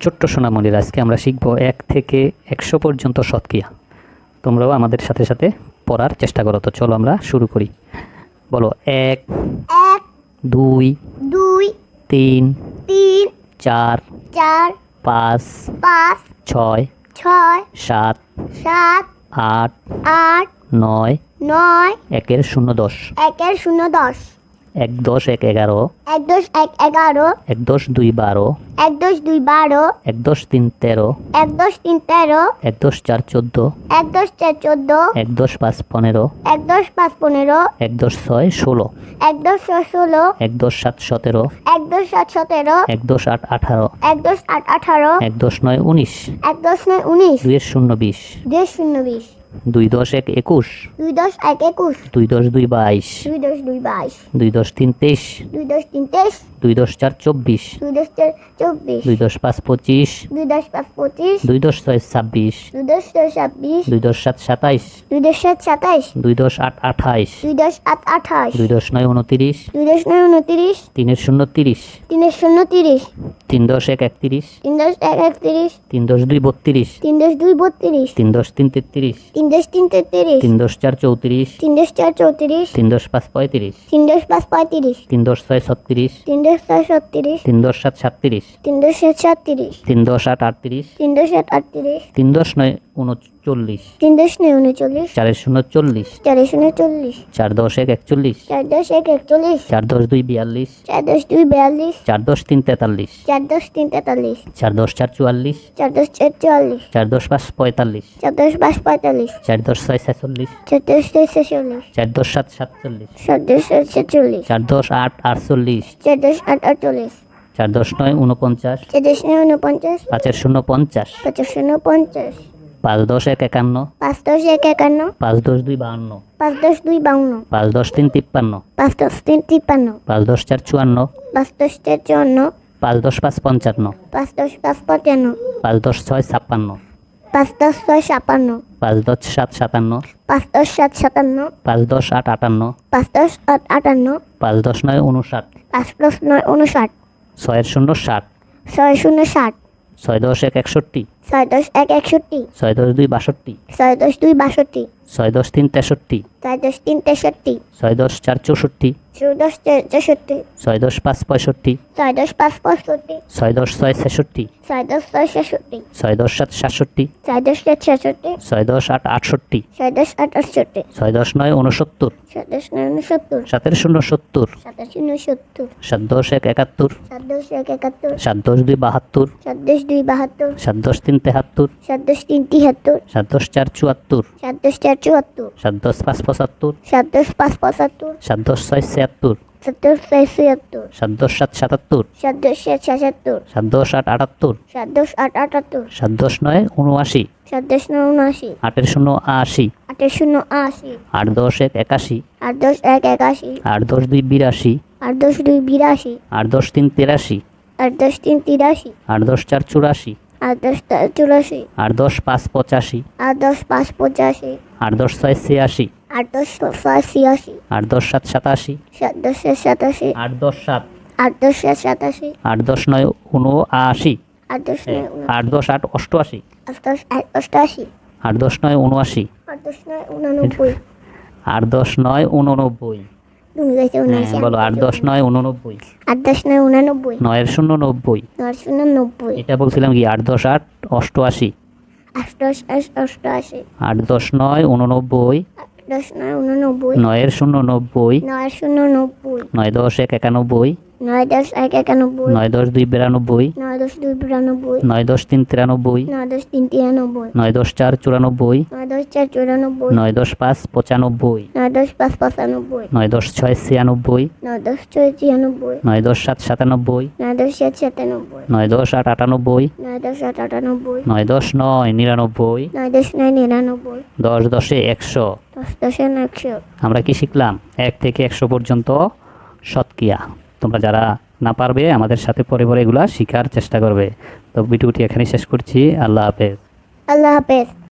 ছোট্ট সোনামণির আজকে আমরা শিখব এক থেকে একশো পর্যন্ত সৎক্রিয়া। তোমরাও আমাদের সাথে সাথে পড়ার চেষ্টা করো। তো চলো আমরা শুরু করি। বলো এক এক দুই দুই তিন তিন চার চার পাঁচ পাঁচ ছয় ছয় সাত সাত আট আট নয় নয় একের শূন্য দশ। একের শূন্য দশ। এক দশ এক এগারো এক দশ এক এগারো এক দশ দুই বারো এক দশ দুই বারো এক দশ তিন তেরো এক দশ তিন তেরো এক দশ চার চোদ্দ এক দশ চার চোদ্দ এক দশ পাঁচ পনেরো এক দশ পাঁচ পনেরো এক দশ ছয় ষোলো এক দশ ছয় ষোলো এক দশ সাত সতেরো এক দশ সাত সতেরো এক দশ আট আঠারো এক দশ আট আঠারো এক দশ নয় উনিশ এক দশ নয় উনিশ দুইয়ের শূন্য বিশ দুই শূন্য বিশ দুই দশ এক একুশ। দুই দশ এক একুশ। দুই দশ দুই বাইশ। দুই দশ দুই বাইশ। দুই দশ তিন তেইশ। দুই দশ তিন তেইশ। দুই দশ চার চব্বিশ দুই দশ চার চব্বিশ দুই দশ পাঁচ পঁচিশ দুই দশ পাঁচ পঁচিশ দুই দশ ছয় ছাব্বিশ দুই দশ ছয় ছাব্বিশ দুই দশ সাত সাতাইশ দুই দশ সাত সাতাইশ দুই দশ আট আঠাইশ দুই দশ আট আঠাশ দুই দশ নয় উনতিরিশ দুই দশ নয় উনত্রিশ তিনের শূন্য তিরিশ তিনের শূন্য তিরিশ তিন দশ এক একত্রিশ তিন দশ এক একত্রিশ তিন দশ দুই বত্রিশ তিন দশ দুই বত্রিশ তিন দশ তিন তেত্রিশ তিন দশ তিন তেত্রিশ তিন দশ চার চৌত্রিশ তিন দশ চার চৌত্রিশ তিন দশ পাঁচ পঁয়ত্রিশ তিন দশ পাঁচ পঁয়ত্রিশ তিন দশ ছয় ছত্রিশ তিন দশ ছয় ছত্রিশ তিন দশ সাত সাতত্রিশ তিন দশ সাত সাতত্রিশ তিন দশ আট আটত্রিশ তিন দশ আট আটত্রিশ তিন দশ নয় উনচল্লিশ তিন দশ নয় উনচল্লিশ চারের শূন্য চল্লিশ চার শূন্য চল্লিশ চার দশ এক একচল্লিশ চার দশ এক একচল্লিশ চার দশ দুই বিয়াল্লিশ চার দশ দুই বিয়াল্লিশ চার দশ তিন তেতাল্লিশ চার দশ তিন তেতাল্লিশ চার দশ চার চুয়াল্লিশ চার দশ চার চুয়াল্লিশ চার দশ পাঁচ পঁয়তাল্লিশ চার দশ পাঁচ পঁয়তাল্লিশ চার দশ ছয় ছেচল্লিশ চার দশ ছয় ছেচল্লিশ চার দশ সাত সাতচল্লিশ চার দশ ছেচল্লিশ চার দশ আট আটচল্লিশ চার দশ আট আটচল্লিশ চার দশ নয় উনপঞ্চাশ চার দশ নয় উনপঞ্চাশ পাঁচের শূন্য পঞ্চাশ পঞ্চাশ শূন্য পঞ্চাশ পাঁচ দশ এক একান্ন পাঁচ দশ এক একান্ন পাঁচ দশ দুই বাহান্ন পাঁচ দশ দুই বাউন্ন পাঁচ দশ তিন তিপ্পান্ন পাঁচ দশ তিন তিপ্পান্ন পাঁচ দশ চার চুয়ান্ন পাঁচ দশ চার চুয়ান্ন পাঁচ দশ পাঁচ পঞ্চান্ন পাঁচ দশ পাঁচ পঞ্চান্ন পাঁচ দশ ছয় ছাপ্পান্ন পাঁচ দশ ছয় ছাপান্ন পাঁচ দশ সাত সাতান্ন পাঁচ দশ সাত সাতান্ন পাঁচ দশ আট আটান্ন পাঁচ দশ আট আটান্ন পাঁচ দশ নয় উনষাট পাঁচ দশ নয় উনষাট ছয়ের শূন্য ষাট ছয় শূন্য ষাট ছয় দশ এক একষট্টি। ছয় দশ এক একষট্টি। ছয় দশ দুই বাষট্টি। ছয় দশ দুই বাষট্টি। ছয় দশ তিন তেষট্টি। ছয় দশ তিন তেষট্টি ছয় দশ চার চৌষট্টি ছয় দশ চৌষট্টি ছয় দশ পাঁচ পঁয়ষট্টি ছয় দশ পাঁচ পঁয়ষট্টি ছয় দশ ছয় ছেষট্টি ছয় দশ ছয় ছেষট্টি ছয় দশ সাত সাতষট্টি ছয় দশ চার ছেষট্টি ছয় দশ আট আটষট্টি ছয় দশ আট আটষট্টি ছয় দশ নয় উনসত্তর ছয় দশ নয় উনসত্তর সাতের শূন্য সত্তর সাতাশ শূন্য সত্তর সাত দশ এক একাত্তর সাত দশ এক একাত্তর সাত দশ দুই বাহাত্তর সাত দশ দুই বাহাত্তর সাত দশ তিন তেহাত্তর সাত দশ তিন তিহাত্তর সাত দশ চার চুয়াত্তর সাত দশ চার চুয়াত্তর সাত দশ পাঁচ পঁচাত্তর সাত দশ পাঁচ পঁচাত্তর সাত দশ ছয় ছিয়াত্তর সাত দশ ছয় ছিয়াত্তর সাত দশ সাত সাতাত্তর সাত দশ সাত সাতাত্তর সাত দশ আট আটাত্তর সাত দশ আট আটাত্তর সাত দশ নয় উনআশি সাত দশ নয় উনআশি আটের শূন্য আশি আটের শূন্য আশি আট দশ এক একাশি আট দশ এক একাশি আট দশ দুই বিরাশি আট দশ দুই বিরাশি আট দশ তিন তেরাশি আট দশ তিন তিরাশি আট দশ চার চুরাশি আট দশ চার চুরাশি আট দশ পাঁচ পঁচাশি আট দশ পাঁচ পঁচাশি আট দশ ছয় ছিয়াশি আট দশ ছয় ছিয়াশি আট দশ সাত সাতাশি সাত দশ সাত সাতাশি আট দশ সাত আট দশ সাত সাতাশি আট দশ নয় উনআশি আট দশ নয় আট দশ আট অষ্টআশি আট দশ আট অষ্টাশি আট দশ নয় উনআশি আট দশ নয় উনানব্বই আট দশ নয় উননব্বই হ্যাঁ বলো আট দশ নয় উননব্বই আট দশ নয় উনানব্বই নয়ের শূন্য নব্বই নয় শূন্য নব্বই এটা বলছিলাম কি আট দশ আট অষ্টআশি আট দশ আট অষ্টআশি আট দশ নয় উননব্বই দশ নয় উননব্বই। নয়ের শূন্য নব্বই। নয় শূন্য নব্বই। নয় দশ এক একানব্বই। নয় দশ এক একানব্বই নয় দশ দুই বিরানব্বই নয় দশ দুই বিরানব্বই নয় দশ তিন তিরানব্বই নয় দশ তিন তিরানব্বই নয় দশ চার চুরানব্বই নয় দশ চার চুরানব্বই নয় দশ পাঁচ পঁচানব্বই নয় দশ পাঁচ পঁচানব্বই নয় দশ ছয় ছিয়ানব্বই নয় দশ ছয় ছিয়ানব্বই নয় দশ সাত সাতানব্বই নয় দশ সাত সাতানব্বই নয় দশ আট আটানব্বই নয় দশ আট আটানব্বই নয় দশ নয় নিরানব্বই নয় দশ নয় নিরানব্বই দশ দশে একশো দশ দশে একশো আমরা কি শিখলাম এক থেকে একশো পর্যন্ত সৎক্রিয়া তোমরা যারা না পারবে, আমাদের সাথে পরে পরে এগুলা শেখার চেষ্টা করবে। তো ভিডিওটি এখানেই শেষ করছি। আল্লাহ হাফেজ। আল্লাহ হাফেজ।